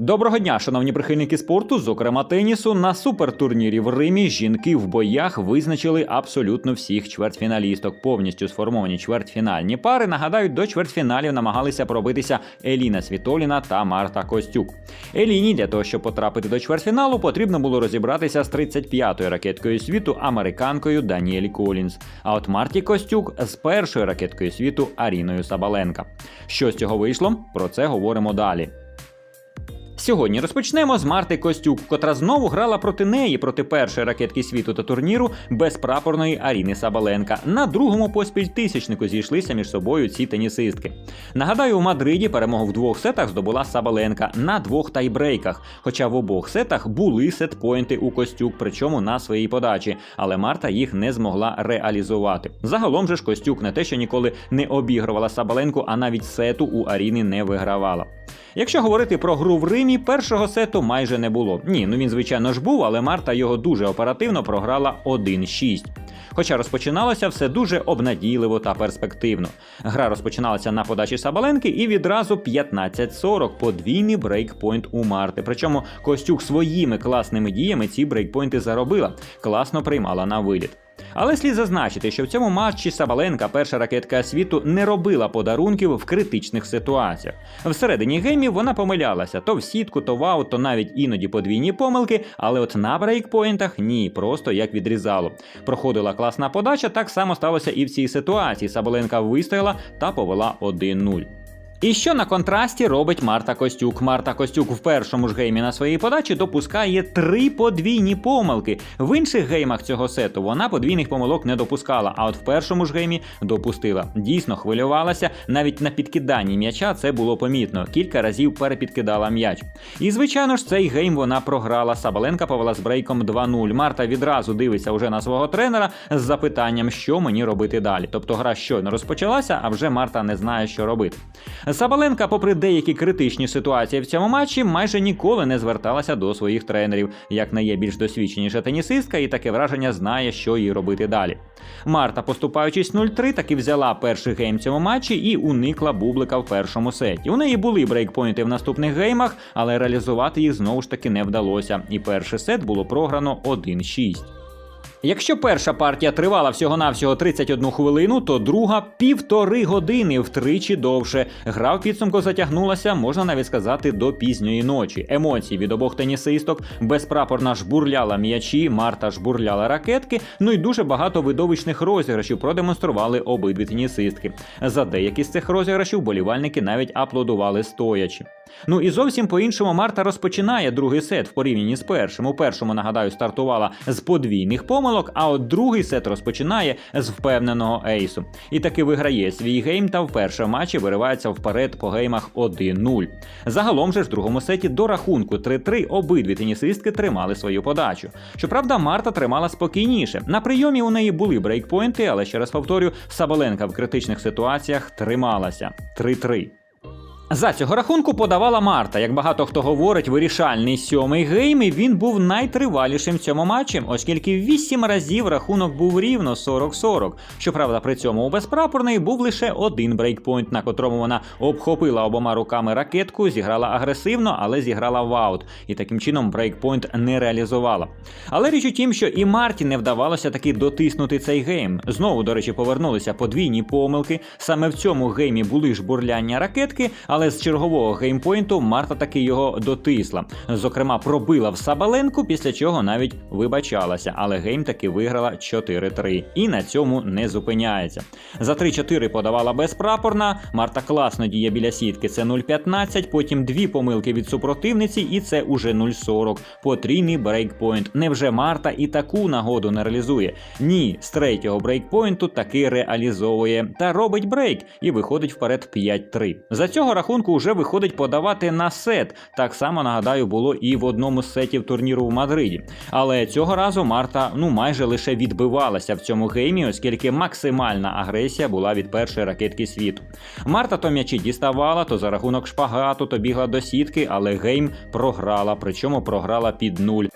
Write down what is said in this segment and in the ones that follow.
Доброго дня, шановні прихильники спорту, зокрема тенісу. На супертурнірі в Римі жінки в боях визначили абсолютно всіх чвертьфіналісток. Повністю сформовані чвертьфінальні пари. Нагадаю, до чвертьфіналів намагалися пробитися Еліна Світоліна та Марта Костюк. Еліні для того, щоб потрапити до чвертьфіналу, потрібно було розібратися з 35-ю ракеткою світу американкою Даніель Колінс. А от Марті Костюк з першою ракеткою світу Аріною Сабаленка. Що з цього вийшло? Про це говоримо далі. Сьогодні розпочнемо з Марти Костюк, котра знову грала проти неї проти першої ракетки світу та турніру безпрапорної Аріни Сабаленка. На другому поспіль тисячнику зійшлися між собою ці тенісистки. Нагадаю, у Мадриді перемогу в двох сетах здобула Сабаленка на двох тайбрейках. Хоча в обох сетах були сетпойнти у Костюк, причому на своїй подачі, але Марта їх не змогла реалізувати. Загалом же ж Костюк не те, що ніколи не обігрувала Сабаленку, а навіть сету у Аріни не вигравала. Якщо говорити про гру в Римі, першого сету майже не було. Ні, ну він звичайно ж був, але Марта його дуже оперативно програла 1-6. Хоча розпочиналося все дуже обнадійливо та перспективно. Гра розпочиналася на подачі Сабаленки і відразу 15-40 подвійний брейкпойнт у Марти. Причому Костюк своїми класними діями ці брейкпойнти заробила, класно приймала на виліт. Але слід зазначити, що в цьому матчі Сабаленка, перша ракетка світу, не робила подарунків в критичних ситуаціях. Всередині геймів вона помилялася то в сітку, то в аут, то навіть іноді подвійні помилки, але от на брейкпойнтах ні, просто як відрізало. Проходила класна подача, так само сталося і в цій ситуації. Сабаленка вистояла та повела 1-0. І що на контрасті робить Марта Костюк? Марта Костюк в першому ж геймі на своїй подачі допускає три подвійні помилки. В інших геймах цього сету вона подвійних помилок не допускала, а от в першому ж геймі допустила. Дійсно хвилювалася. Навіть на підкиданні м'яча це було помітно. Кілька разів перепідкидала м'яч. І звичайно ж, цей гейм вона програла. Сабаленка повела з брейком 2-0. Марта відразу дивиться вже на свого тренера з запитанням, що мені робити далі. Тобто гра щойно розпочалася, а вже Марта не знає, що робити. Сабаленка, попри деякі критичні ситуації в цьому матчі, майже ніколи не зверталася до своїх тренерів. Як не є більш досвідченіша тенісистка, і таке враження знає, що їй робити далі. Марта, поступаючись 0-3, таки взяла перший гейм цьому матчі і уникла бублика в першому сеті. У неї були брейкпойнти в наступних геймах, але реалізувати їх знову ж таки не вдалося. І перший сет було програно 1-6. Якщо перша партія тривала всього-навсього 31 хвилину, то друга півтори години втричі довше. Гра в підсумку затягнулася, можна навіть сказати, до пізньої ночі. Емоції від обох тенісисток, безпрапорна жбурляла м'ячі, Марта жбурляла ракетки. Ну і дуже багато видовищних розіграшів продемонстрували обидві тенісистки. За деякі з цих розіграшів болівальники навіть аплодували стоячи. Ну і зовсім по-іншому Марта розпочинає другий сет в порівнянні з першим. У першому, нагадаю, стартувала з подвійних помилок, а от другий сет розпочинає з впевненого ейсу. І таки виграє свій гейм та в першому матчі виривається вперед по геймах 1-0. Загалом же в другому сеті до рахунку 3-3 обидві тенісистки тримали свою подачу. Щоправда, Марта тримала спокійніше. На прийомі у неї були брейкпойнти, але ще раз повторю, Сабаленка в критичних ситуаціях трималася 3-3. За цього рахунку подавала Марта. Як багато хто говорить, вирішальний сьомий гейм і він був найтривалішим цьому матчі, оскільки вісім разів рахунок був рівно 40-40. Щоправда, при цьому у безпрапорної був лише один брейкпойнт, на котрому вона обхопила обома руками ракетку, зіграла агресивно, але зіграла в аут. І таким чином брейкпойнт не реалізувала. Але річ у тім, що і Марті не вдавалося таки дотиснути цей гейм. Знову, до речі, повернулися подвійні помилки. Саме в цьому геймі були ж бурляння ракетки. Але з чергового геймпойнту Марта таки його дотисла. Зокрема, пробила в Сабаленку, після чого навіть вибачалася. Але гейм таки виграла 4-3. І на цьому не зупиняється. За 3-4 подавала безпрапорна. Марта класно діє біля сітки. Це 0-15, потім дві помилки від супротивниці, і це уже 0-40. Потрійний брейкпойнт. Невже Марта і таку нагоду не реалізує? Ні, з третього брейкпойнту таки реалізовує та робить брейк і виходить вперед 5-3. За цього рахунку рахунку вже виходить подавати на сет. Так само нагадаю, було і в одному з сетів турніру в Мадриді. Але цього разу Марта ну майже лише відбивалася в цьому геймі, оскільки максимальна агресія була від першої ракетки світу. Марта то м'ячі діставала, то за рахунок шпагату, то бігла до сітки, але гейм програла, причому програла під нуль.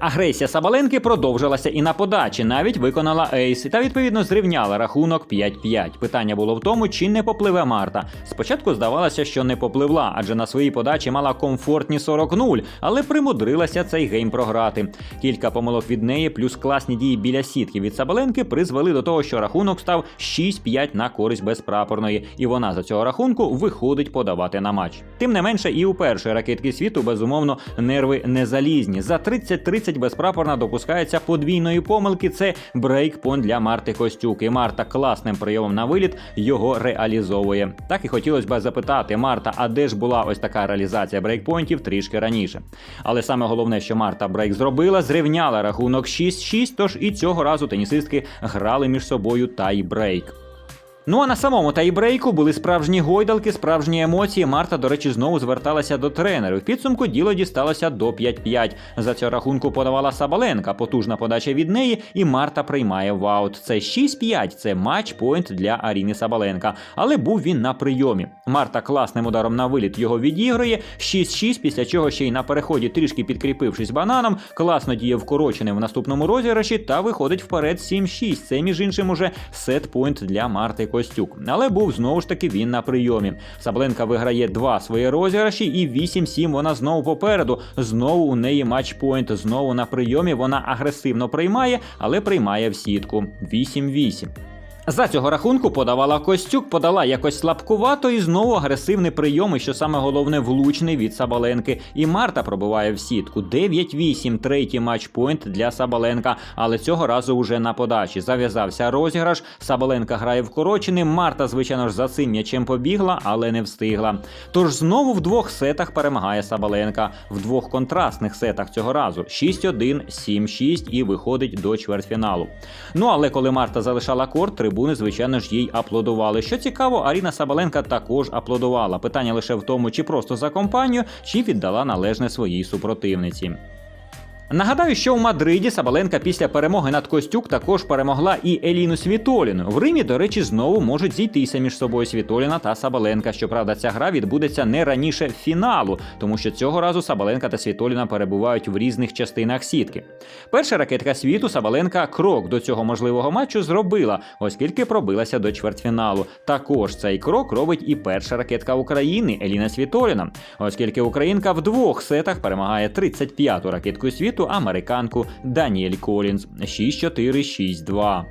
Агресія Сабаленки продовжилася і на подачі, навіть виконала ейс, та відповідно зрівняла рахунок 5-5. Питання було в тому, чи не попливе Марта. Спочатку здавалося, що не попливла, адже на своїй подачі мала комфортні 40-0, але примудрилася цей гейм програти. Кілька помилок від неї, плюс класні дії біля сітки від Сабаленки призвели до того, що рахунок став 6-5 на користь безпрапорної, і вона за цього рахунку виходить подавати на матч. Тим не менше, і у першої ракетки світу безумовно нерви не залізні. За 30-30 безпрапорна допускається подвійної помилки. Це брейкпойнт для Марти Костюк. І Марта класним прийомом на виліт його реалізовує. Так і хотілося б запитати Марта, а де ж була ось така реалізація брейкпойнтів трішки раніше. Але саме головне, що Марта брейк зробила, зрівняла рахунок 6-6, тож і цього разу тенісистки грали між собою тай-брейк. Ну а на самому тайбрейку були справжні гойдалки, справжні емоції. Марта, до речі, знову зверталася до тренерів. В підсумку діло дісталося до 5-5. За цього рахунку подавала Сабаленка, потужна подача від неї, і Марта приймає ваут. Це 6-5, це матч-пойнт для Аріни Сабаленка. Але був він на прийомі. Марта класним ударом на виліт його відігрує. 6-6, після чого ще й на переході, трішки підкріпившись бананом, класно діє вкорочений в наступному розіграші та виходить вперед 7-6. Це між іншим уже сет-пойнт для Марти Костюк. Але був знову ж таки він на прийомі. Сабленка виграє два свої розіграші, і 8-7 вона знову попереду. Знову у неї матчпойнт. Знову на прийомі вона агресивно приймає, але приймає в сітку. 8-8. За цього рахунку подавала Костюк, подала якось слабкувато і знову агресивний прийом, і що саме головне, влучний від Сабаленки. І Марта пробиває в сітку. 9-8, третій матчпойнт для Сабаленка, але цього разу уже на подачі. Зав'язався розіграш. Сабаленка грає вкорочений. Марта, звичайно ж, за цим м'ячем побігла, але не встигла. Тож знову в двох сетах перемагає Сабаленка. В двох контрастних сетах цього разу 6-1, 7-6 і виходить до чвертьфіналу. Ну але коли Марта залишала корт, трибуни, звичайно ж, їй аплодували. Що цікаво, Аріна Сабаленка також аплодувала. Питання лише в тому, чи просто за компанію, чи віддала належне своїй супротивниці. Нагадаю, що у Мадриді Сабаленка після перемоги над Костюк також перемогла і Еліну Світоліну. В Римі, до речі, знову можуть зійтися між собою Світоліна та Сабаленка. Щоправда, ця гра відбудеться не раніше фіналу, тому що цього разу Сабаленка та Світоліна перебувають в різних частинах сітки. Перша ракетка світу Сабаленка крок до цього можливого матчу зробила, оскільки пробилася до чвертьфіналу. Також цей крок робить і перша ракетка України Еліна Світоліна, оскільки Українка в двох сетах перемагає 35-ту ракетку світу американку Даніель Колінз 6-4-6-2.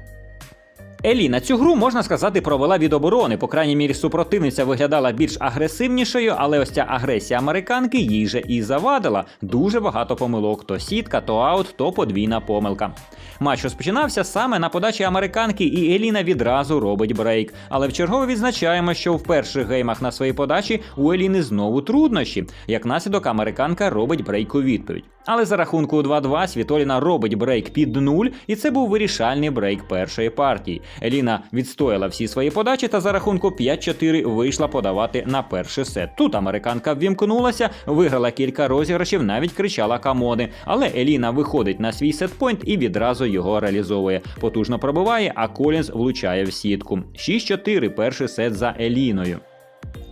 Еліна цю гру можна сказати провела від оборони. По крайній мірі, супротивниця виглядала більш агресивнішою, але ось ця агресія американки їй же і завадила. Дуже багато помилок: то сітка, то аут, то подвійна помилка. Матч розпочинався саме на подачі американки, і Еліна відразу робить брейк. Але в чергове відзначаємо, що в перших геймах на своїй подачі у Еліни знову труднощі. Як наслідок, американка робить брейк у відповідь. Але за рахунку 2-2 Світоліна робить брейк під нуль, і це був вирішальний брейк першої партії. Еліна відстояла всі свої подачі та за рахунку 5-4 вийшла подавати на перший сет. Тут американка ввімкнулася, виграла кілька розіграшів, навіть кричала камони. Але Еліна виходить на свій сетпойнт і відразу його реалізовує. Потужно пробиває, а Колінз влучає в сітку. 6-4 перший сет за Еліною.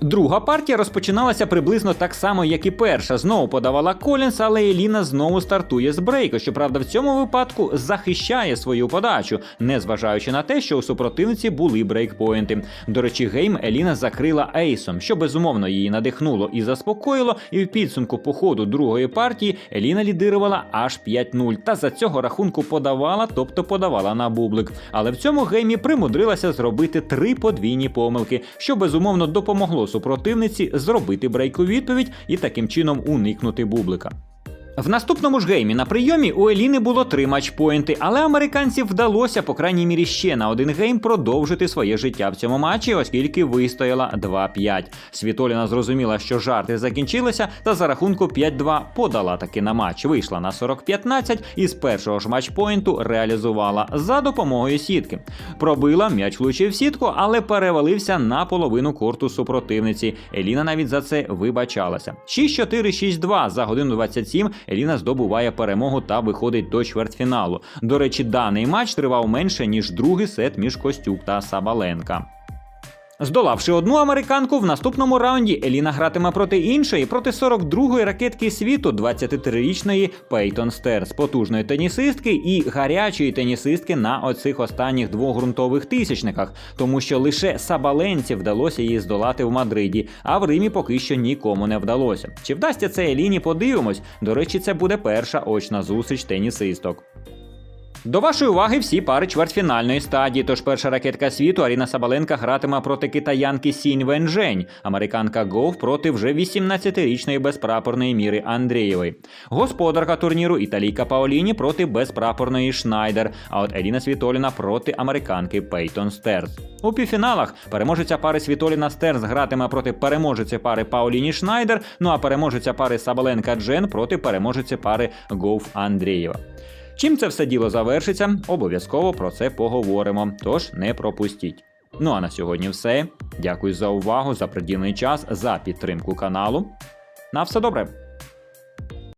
Друга партія розпочиналася приблизно так само, як і перша. Знову подавала Колінс, але Еліна знову стартує з брейку. Щоправда, в цьому випадку захищає свою подачу, незважаючи на те, що у супротивниці були брейкпоінти. До речі, гейм Еліна закрила ейсом, що безумовно її надихнуло і заспокоїло. І в підсумку по ходу другої партії Еліна лідирувала аж 5-0. Та за цього рахунку подавала, тобто подавала на бублик. Але в цьому геймі примудрилася зробити три подвійні помилки, що безумовно допомогло супротивниці зробити брейкову відповідь і таким чином уникнути бублика. В наступному ж геймі на прийомі у Еліни було три матчпоінти, але американців вдалося, по крайній мірі, ще на один гейм продовжити своє життя в цьому матчі, оскільки вистояла 2-5. Світоліна зрозуміла, що жарти закінчилися, та за рахунку 5-2 подала таки на матч. Вийшла на 40-15 і з першого ж матчпоінту реалізувала за допомогою сітки. Пробила, м'яч влучив сітку, але перевалився на половину корту супротивниці. Еліна навіть за це вибачалася. 6-4-6-2 за годину 27 Еліна здобуває перемогу та виходить до чвертьфіналу. До речі, даний матч тривав менше ніж другий сет між Костюк та Сабаленка. Здолавши одну американку, в наступному раунді Еліна гратиме проти іншої, проти 42-ї ракетки світу, 23-річної Пейтон Стерс, потужної тенісистки і гарячої тенісистки на оцих останніх двох ґрунтових тисячниках, тому що лише Сабаленці вдалося її здолати в Мадриді, а в Римі поки що нікому не вдалося. Чи вдасться це Еліні? Подивимось. До речі, це буде перша очна зустріч тенісисток. До вашої уваги всі пари чвертьфінальної стадії. Тож перша ракетка світу Аріна Сабаленка гратиме проти китаянки Сінь Венжень, американка Гоуф проти вже 18-річної безпрапорної міри Андрієвої. Господарка турніру італійка Паоліні проти безпрапорної Шнайдер. А от Еліна Світоліна проти американки Пейтон Стерс. У півфіналах переможеця пари Світоліна Стерс гратиме проти переможеці пари Паоліні Шнайдер. Ну а переможеця пари Сабаленка Джен проти переможеці пари Гоуф Андрієва. Чим це все діло завершиться, обов'язково про це поговоримо, тож не пропустіть. Ну а на сьогодні все. Дякую за увагу, за приділений час, за підтримку каналу. На все добре!